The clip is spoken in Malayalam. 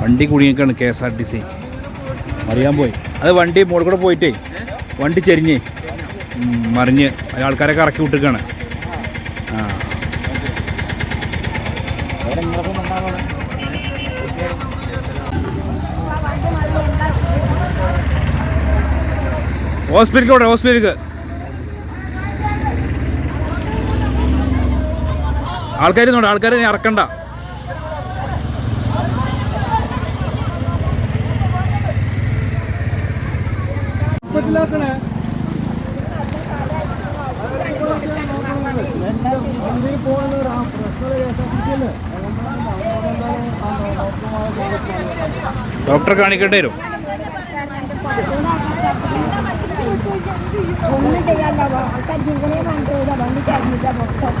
വണ്ടി കുടുങ്ങിക്കാണ് K S R T C. അറിയാൻ പോയി. അത് വണ്ടി മോൾ കൂടെ പോയിട്ടേ വണ്ടി ചെരിഞ്ഞ് മറിഞ്ഞ് ആൾക്കാരൊക്കെ ഇറക്കി വിട്ടിരിക്കുകയാണ് ആ. ഹോസ്പിറ്റലിൽ കൂടെ ഹോസ്പിറ്റലിലേക്ക്. ആൾക്കാർ ആൾക്കാരെ ഇറക്കണ്ട. ഡോക്ടറെ കാണിക്കേണ്ടി വരും. ഒന്നും ചെയ്യാൻ ആൾക്കാർ ജീവനെ കണ്ടുകൂടാ വണ്ടി കഴിഞ്ഞില്ല മൊത്തം.